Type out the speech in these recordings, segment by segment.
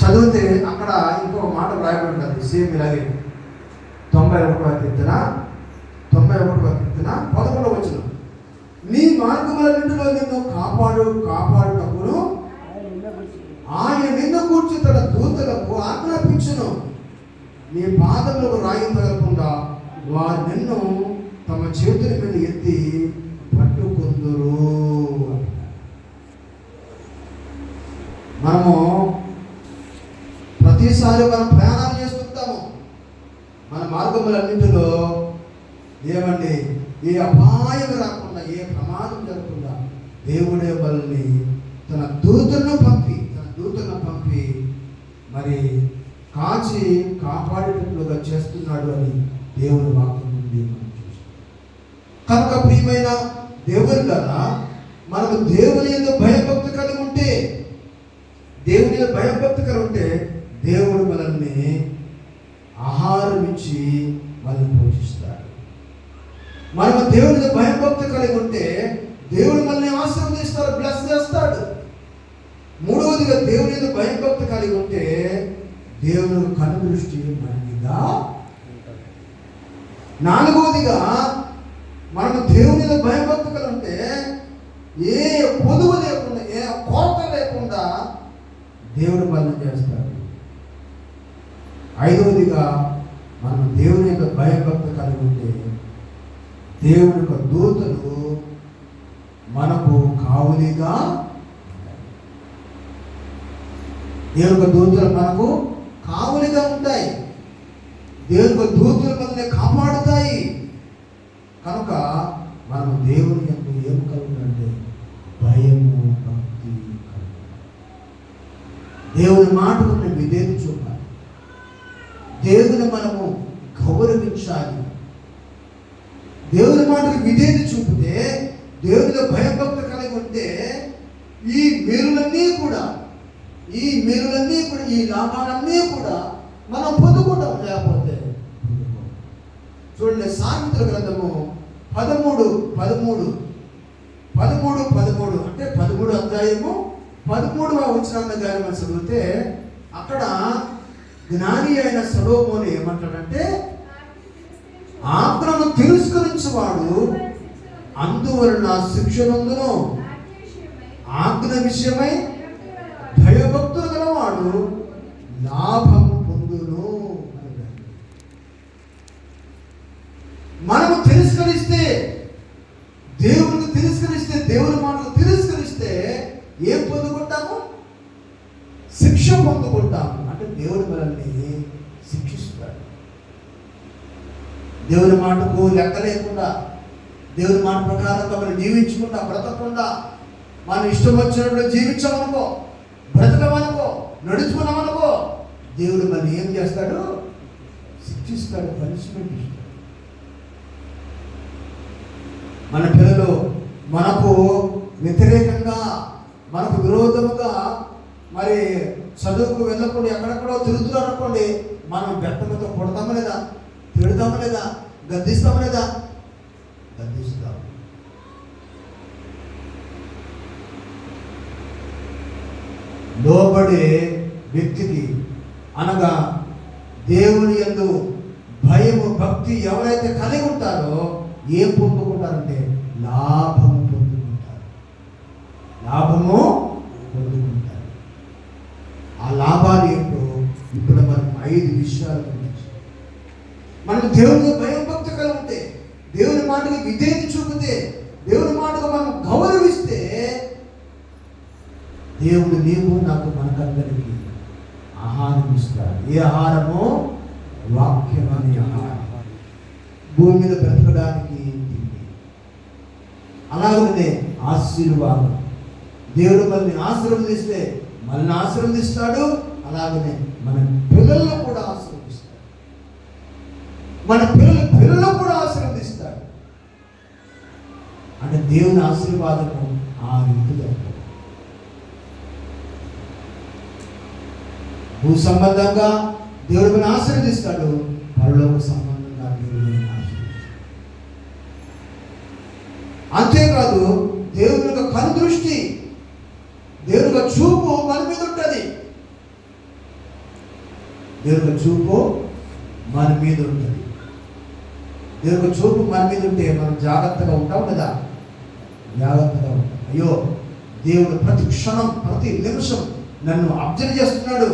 చదివితే అక్కడ ఇంకో మాట రాయబడి ఉంటుంది సేమ్ ఇలాగే తొంభై ఒకటవ కీర్తన తొంభై ఒకటవ కీర్తన పదకొండవ వచ్చిన నీ మార్గములన్నింటిలో నిన్ను కాపాడు కాపాడుటప్పుడు ఆయన నిన్ను కూర్చి తన దూతలకు ఆజ్ఞాపించును. నీ పాదములకు రాయి వారు నిన్ను తమ చేతుల మీద ఎత్తి పట్టుకుందురు మనము ప్రతిసారి మనం ప్రయాణాలు చేస్తుంటాము మన మార్గములన్నింటిలో ఏమండి? ఏ అపాయం రాకుండా ఏ ప్రమాదం జరగకుండా దేవుడే వాళ్ళని తన దూతలను పంపి తన దూతలను పంపి మరి కాచి కాపాడేటట్లుగా చేస్తున్నాడు అని దేవుని వాక్యం నుండి మనం చూస్తాం కనుక ప్రియమైన దేవుని కదా మనకు దేవుని యొక్క భయభక్తి కలిగి ఉంటే దేవుని భయభక్తి కలిగి ఉంటే దేవుడు మనల్ని ఆహారం ఇచ్చి వాళ్ళని పోషిస్తాడు మనం దేవుని భయభక్తి కలిగి ఉంటే దేవుడు మనల్ని ఆశీర్వదిస్తాడు బ్లెస్ చేస్తాడు. మూడవదిగా దేవుని మీద భయభక్తి కలిగి ఉంటే దేవుని కను దృష్టి మన మీద నాలుగవదిగా మనం దేవుని మీద భయభక్తి కలిగి ఉంటే ఏ పొదువు లేకుండా ఏ కోత లేకుండా దేవుడు మనం చేస్తాడు. ఐదవదిగా మనం దేవుని యొక్క భయభక్త కలిగి ఉంటే దేవుని యొక్క దూతలు మనకు కావులిగా దేవుని యొక్క దూతలు మనకు కావులిగా ఉంటాయి. దేవుని యొక్క దూతలు మనల్ని కాపాడుతాయి. కనుక మనం దేవుని యొక్క ఏం కలుగుతుందంటే భయము భక్తి దేవుని మాటకు మనం విధేయత చూపాలి దేవుని మనము గౌరవించాలి దేవుని మాటకి విధేయత చూపితే దేవునిలో భయభక్తి కలిగి ఉంటే ఈ మేలులన్నీ కూడా ఈ మేలులన్నీ కూడా ఈ లాభాలన్నీ కూడా మనం పొందుకుంటాం లేకపోతే చూడండి సామెతల గ్రంథము పదమూడు పదమూడు పదమూడు పదమూడు అంటే పదమూడు అధ్యాయము పదమూడవ వచ్చిన కానీ మనం చదివితే అక్కడ జ్ఞాని అయిన సలోమోని ఏమంటాడంటే వాడు తిరస్కరించువాడు అందువలన శిక్షనందును ఆజ్ఞ విషయమై భయభక్తులు గలవాడు లాభం పొందును మనము తిరస్కరిస్తే దేవుని తిరస్కరిస్తే దేవుని మాటలు తిరస్కరిస్తే ఏం పొందుకుంటాము? శిక్ష పొందుకుంటాము. అంటే దేవుడు మనల్ని శిక్షిస్తాడు. దేవుని మాటకు లెక్క లేకుండా దేవుని మాట ప్రకారం తమను జీవించకుండా బ్రతకకుండా మనం ఇష్టం వచ్చినప్పుడు జీవించమనుకో బ్రతకమనుకో నడుచుకున్నామనుకో దేవుడు మన ఏం చేస్తాడు? శిక్షిస్తాడు పనిష్మెంట్ ఇస్తాడు. మన పిల్లలు మనకు వ్యతిరేకంగా మనకు విరోధముగా మరి చదువుకు వెళ్ళకుండా ఎక్కడెక్కడో తిరుగుతున్నారు అనుకోండి మనం బెత్తలతో కొడతామా లేదా? తిడతామా లేదా? గద్దిస్తామా లేదా? గద్దిస్తాం లోబడే వ్యక్తికి అనగా దేవుని యందు భయము భక్తి ఎవరైతే కలిగి ఉంటారో ఏం పొందుకుంటారంటే లాభము పొందుకుంటారు. లాభము పొందుకుంటారు. ఆ లాభాలు ఏంటో ఇప్పుడు మనం ఐదు విషయాలు గురించి మనం దేవుని భయం భక్తి కలిగితే దేవుని మాటకి విధేయత చూపితే దేవుని మాటకు మనం గౌరవిస్తే దేవుడు నీవు నాకు మనకందరికీ ఆహారం ఇస్తాడు. ఏ ఆహారము? వాక్యం ఆహారం. భూమి మీద బ్రతకడానికి తిండి. అలాగనే ఆశీర్వాదం. దేవుడు మనల్ని ఆశీర్వదిస్తే మనల్ని ఆశీర్వదిస్తాడు. అలాగనే మన పిల్లలను కూడా ఆశీర్వదిస్తాడు. మన పిల్లల పిల్లలు కూడా ఆశీర్వదిస్తాడు అంటే దేవుని ఆశీర్వాదము ఆ రీతిగా భూ సంబంధంగా దేవుడు మన ఆశీర్వదిస్తాడు. పరలోక సంబంధంగా దేవుడు అంతేకాదు దేవుని యొక్క కనుదృష్టి దేవుని యొక్క చూపు మన మీద ఉంటుంది. దేవుని యొక్క చూపు మన మీద ఉంటుంది. దేవుని యొక్క చూపు మన మీద ఉంటే మనం జాగ్రత్తగా ఉంటాం కదా? జాగ్రత్తగా ఉంటాం. అయ్యో దేవుడు ప్రతి క్షణం ప్రతి నిమిషం నన్ను అబ్జర్వ్ చేస్తున్నాడు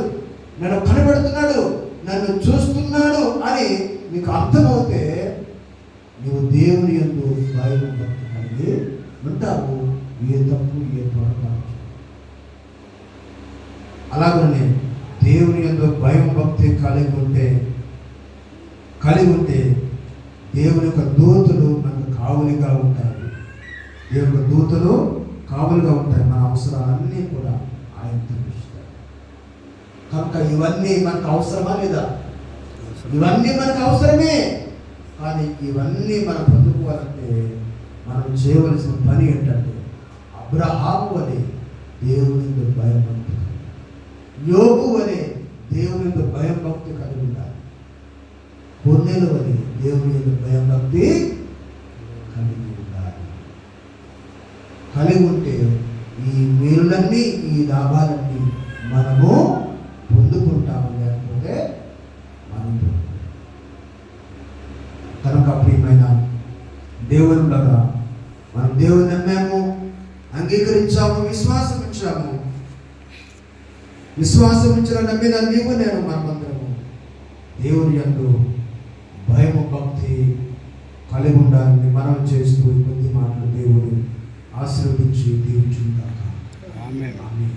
నన్ను కనబడుతున్నాడు నన్ను చూస్తున్నాడు అని నీకు అర్థమవుతే నువ్వు దేవుని ఎందు భయం భక్తి కలిగి ఉంటావు ఏ తప్పు ఏ పొరపాటు. అలాగనే దేవుని ఎందు భయం భక్తి కలిగి ఉంటే కలిగి ఉంటే దేవుని యొక్క దూతలు మనకు కావులిగా ఉంటాయి దేవుని యొక్క దూతలు కావులుగా ఉంటాయి మన అవసరాలన్నీ కూడా ఆయన తీరుస్తాడు కనుక ఇవన్నీ మనకు అవసరమా లేదా? ఇవన్నీ మనకు అవసరమే. కానీ ఇవన్నీ మనం పొందుకోవాలంటే మనం చేయవలసిన పని ఏంటంటే అబ్రహాము అనే దేవుని భయం భక్తి యోగు అనే దేవుని భయం భక్తి కలిగి ఉండాలి. పొన్నెలు అనే దేవుని ఎందు భయం భక్తి కలిగి ఉండాలి. కలిగి ఉంటే ఈ మేలులన్నీ ఈ లాభాలన్నీ మనము పొందుకుంటాము. లేకపోతే మనం కనుక ప్రియమైన దేవుని లాగా మనం దేవుని నమ్మాము అంగీకరించాము విశ్వాసం ఇచ్చాము విశ్వాసం ఇచ్చిన నమ్మిన నీవు నేను మనమందరము దేవుని అందు భయము భక్తి కలిగి ఉండాలని మనం చేస్తూ కొద్ది మాటలు దేవుడు ఆశీర్వదించి దీవించుకుందాం ఆమె ఆమేన్.